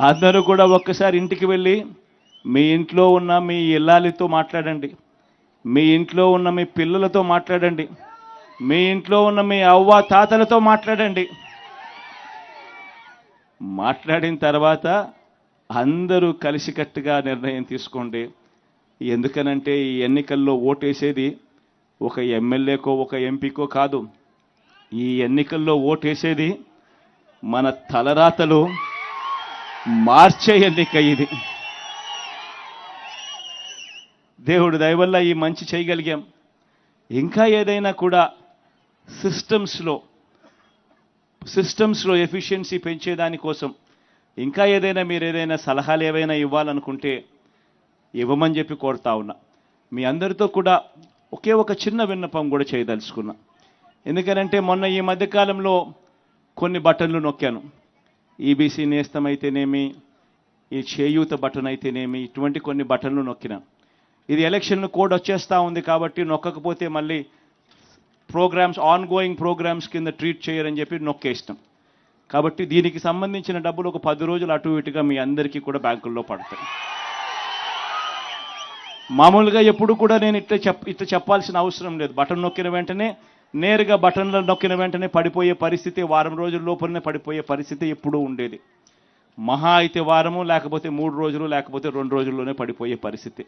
అందరూ కూడా ఒక్కసారి ఇంటికి వెళ్ళి మీ ఇంట్లో ఉన్న మీ ఇల్లాలితో మాట్లాడండి. మీ ఇంట్లో ఉన్న మీ పిల్లలతో మాట్లాడండి. మీ ఇంట్లో ఉన్న మీ అవ్వ తాతలతో మాట్లాడండి. మాట్లాడిన తర్వాత అందరూ కలిసికట్టుగా నిర్ణయం తీసుకోండి. ఎందుకనంటే ఈ ఎన్నికల్లో ఓటేసేది ఒక ఎమ్మెల్యేకో ఒక ఎంపీకో కాదు. ఈ ఎన్నికల్లో ఓటేసేది మన తలరాతలు మార్చే ఎన్నిక ఇది. దేవుడు దయవల్ల ఈ మంచి చేయగలిగాం. ఇంకా ఏదైనా కూడా సిస్టమ్స్లో సిస్టమ్స్లో ఎఫిషియన్సీ పెంచేదానికోసం ఇంకా ఏదైనా మీరు ఏదైనా సలహాలు ఏవైనా ఇవ్వాలనుకుంటే ఇవ్వమని చెప్పి కోరుతా ఉన్నా. మీ అందరితో కూడా ఒకే ఒక చిన్న విన్నపం కూడా చేయదలుచుకున్నా. ఎందుకనంటే మొన్న ఈ మధ్యకాలంలో కొన్ని బటన్లు నొక్కాను. ఈబీసీ నేస్తం అయితేనేమి ఈ చేయూత బటన్ అయితేనేమి ఇటువంటి కొన్ని బటన్లు నొక్కిన. ఇది ఎలక్షన్ కోడ్ వచ్చేస్తా ఉంది కాబట్టి నొక్కకపోతే మళ్ళీ ప్రోగ్రామ్స్ ఆన్ గోయింగ్ ప్రోగ్రామ్స్ కింద ట్రీట్ చేయరని చెప్పి నొక్కేసినాం కాబట్టి దీనికి సంబంధించిన డబ్బులు ఒక పది రోజులు అటు ఇటుగా మీ అందరికీ కూడా బ్యాంకుల్లో పడతాయి. మామూలుగా ఎప్పుడు కూడా నేను ఇట్లా చెప్ ఇట్లా చెప్పాల్సిన అవసరం లేదు. బటన్ నొక్కిన వెంటనే నేరుగా బటన్లు నొక్కిన వెంటనే పడిపోయే పరిస్థితి వారం రోజుల లోపలనే పడిపోయే పరిస్థితి ఎప్పుడూ ఉండేది. మహా అయితే వారము లేకపోతే మూడు రోజులు లేకపోతే రెండు రోజుల్లోనే పడిపోయే పరిస్థితి.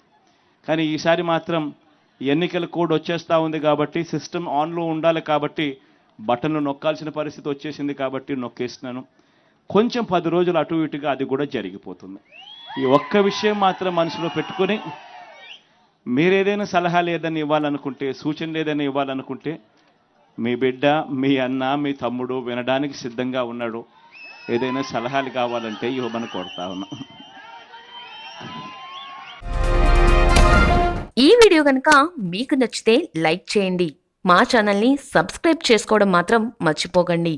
కానీ ఈసారి మాత్రం ఎన్నికల కోడ్ వచ్చేస్తా ఉంది కాబట్టి సిస్టమ్ ఆన్లో ఉండాలి కాబట్టి బటన్లు నొక్కాల్సిన పరిస్థితి వచ్చేసింది కాబట్టి నొక్కేస్తున్నాను కొంచెం పది రోజులు అటు ఇటుగా అది కూడా జరిగిపోతుంది. ఈ ఒక్క విషయం మాత్రం మనసులో పెట్టుకొని మీరేదైనా సలహా లేదని ఇవ్వాలనుకుంటే సూచన లేదని ఇవ్వాలనుకుంటే మీ బిడ్డ మీ అన్న మీ తమ్ముడు వినడానికి సిద్ధంగా ఉన్నాడు. ఏదైనా సలహాలు కావాలంటే ఇవ్వమని కోరుతా ఉన్నా. ఈ వీడియో కనుక మీకు నచ్చితే లైక్ చేయండి. మా ఛానల్ని సబ్స్క్రైబ్ చేసుకోవడం మాత్రం మర్చిపోకండి.